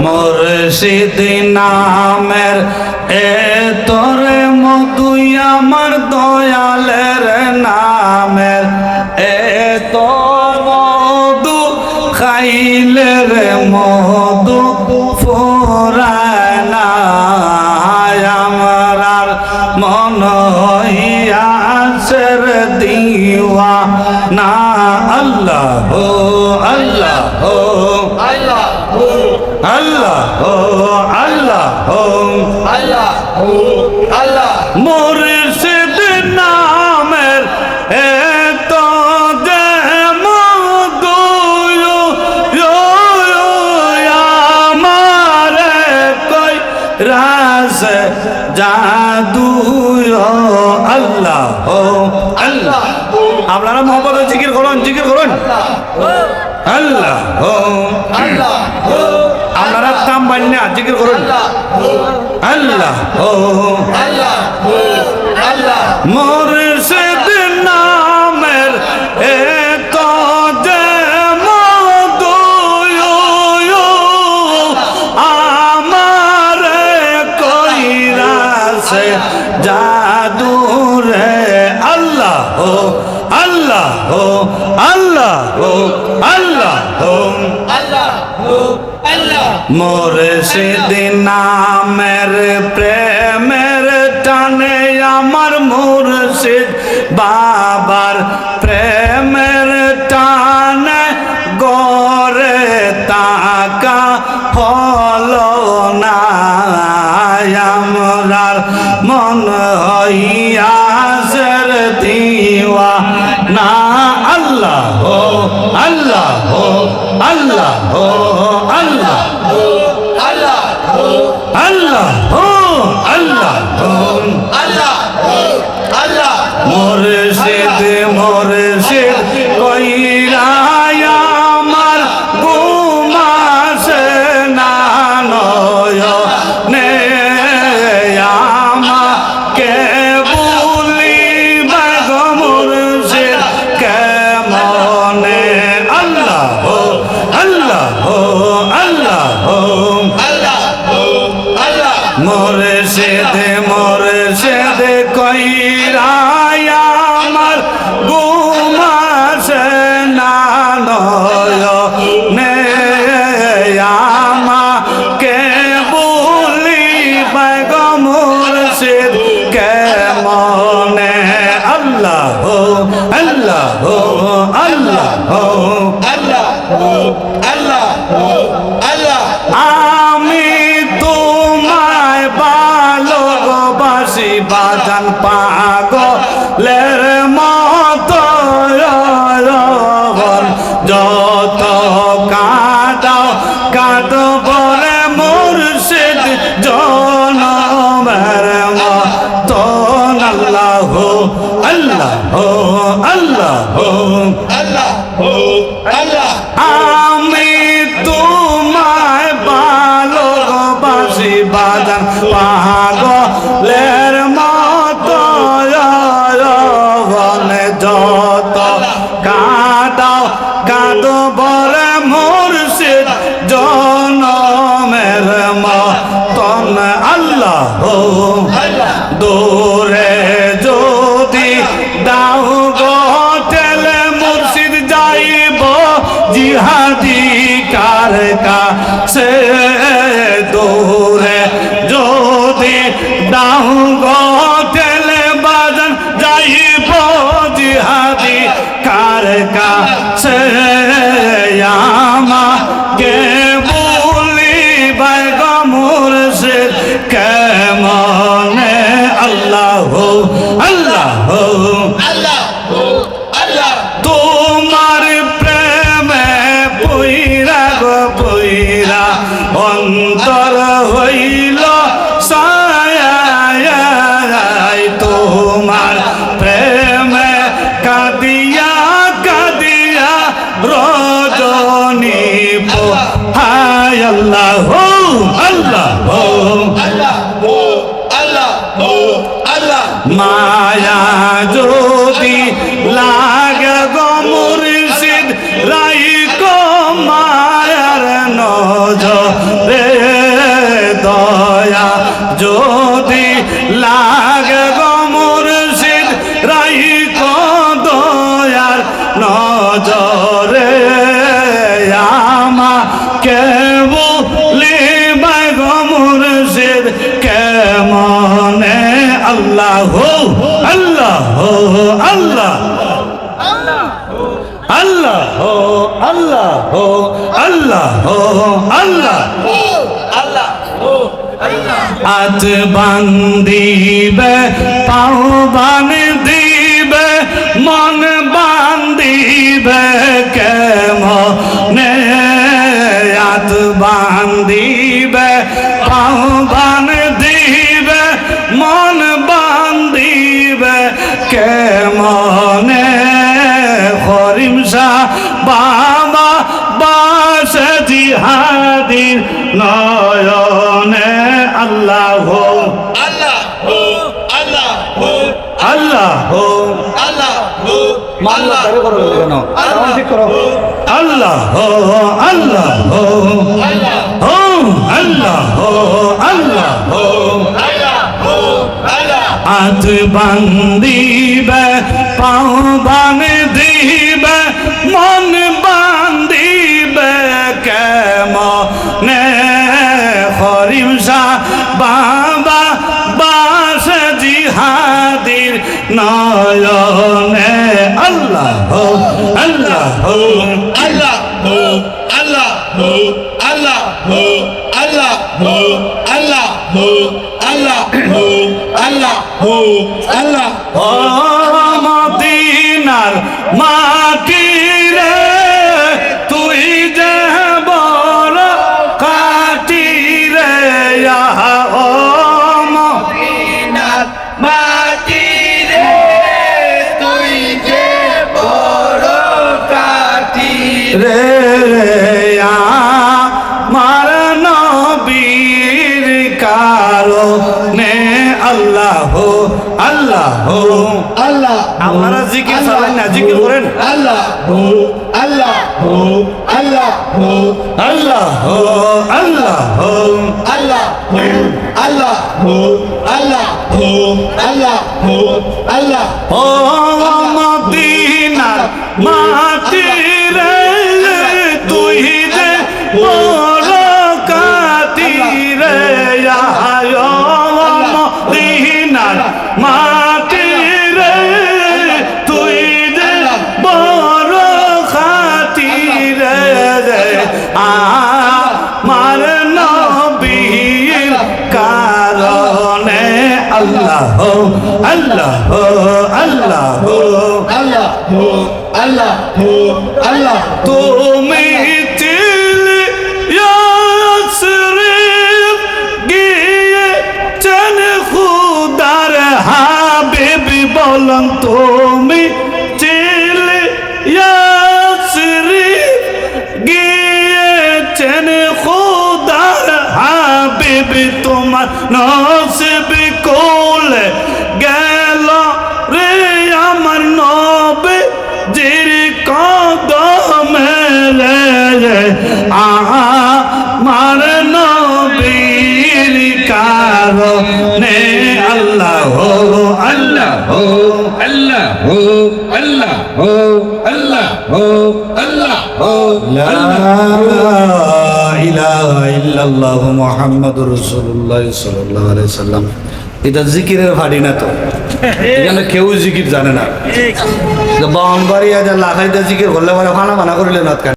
মুর্শিদ নামের এ তোরে মধুই আমার দয়ালের নামের এ তো মধু খাইলে রে মধু ফুরানা আমার মন হইয়াছের দিওয়া না আল্লাহ আল্লাহ আল্লাহ। আল্লাহ হো আল্লাহ হো আল্লাহ হু আল্লাহ। মুর্শিদ নামের এত আমার কই রাস জাদু আল্লাহ হো আল্লাহ। আপনারা মোহাম্মদ জিকির করুন জিকির করুন। আল্লাহ আল্লাহ আপনারা কাম বান্যা জিকির করুন। আল্লাহ আল্লাহ আল্লাহ মুর্শিদ আল্লাহ হো আল্লাহ হু আল্লাহ মুর্শিদ নামের প্রেমের টানে আমার মুর্শিদ বাবার প্রেমের আল্লাহ আল্লাহ নয় নে আমাকে বলি বেগ মুর্শিদ আল্লাহ হো আল্লাহ আল্লাহ আল্লাহ আল্লাহ। হু আল্লাহ আমি তোমায় ভালোবাসি বাজান পাগলের মতো যত কাটাও কাটো বলে মুর্শিদ জনমের মতন আল্লাহ। দূরে যদি দাও গো টেলে মুর্শিদ যাইব জিহাদি কার কাছে? দূরে রে দয়া, যদি লাগে গমর সিদ রাই দয়ার নজরে। আমা কেবলি গমর সিদ কেমনে? আল্লাহ আল্লাহ আল্লাহ আল্লাহ। আল্লাহ আল্লাহ আল্লাহ আত বান্দিবে পাও বান দিবে মন বান্দিবে কেমনে আত বান্দিবে পাও বান দিবে মন বান্দিবে কেমনে বাবা বাস জিহাদির নয়নে আল্লাহ। আল্লাহ আল্লাহ আল্লাহ। আল্লাহ আল্লাহ আল্লাহ আল্লাহ আল্লাহ আল্লাহ। আত বান্দিবে পাও বান দিবে মন বান্দিবে নয়নে আল্লাহ আল্লাহ আল্লাহ আল্লাহ আল্লাহ আল্লাহ আল্লাহ আল্লাহ আল্লাহ আল্লাহ ও মদিনার মাটি রে আমার নবীর কারণে আল্লাহ আল্লাহ। আল্লাহ। আপনারা জিকির চালান না জিকির করেন। আল্লাহ। আল্লাহ। আল্লাহ। আল্লাহ আল্লাহ। আল্লাহ। আল্লাহ। আল্লাহ। আল্লাহ। আল্লাহ। ও মদিনার মাটি আল্লাহ আল্লাহ আল্লাহ। আল্লাহ আল্লাহ আল্লাহ তুমি বলন, তুমি চিল ইয়াসরিফ গিয়েছেন খুদার হাবিবি তোমার নসিব হো আল্লাহ। হো আল্লাহ। হো লা ইলাহা ইল্লাল্লাহ মুহাম্মাদুর রাসূলুল্লাহ সাল্লাল্লাহু আলাইহি সাল্লাম। এটা জিকিরের ভাড়ি না তো? এখানে কেউ জিকির জানে না। বাউন বাড়ি আজ লাখাইতে জিকির করলে মানে খানা বানা করিলে না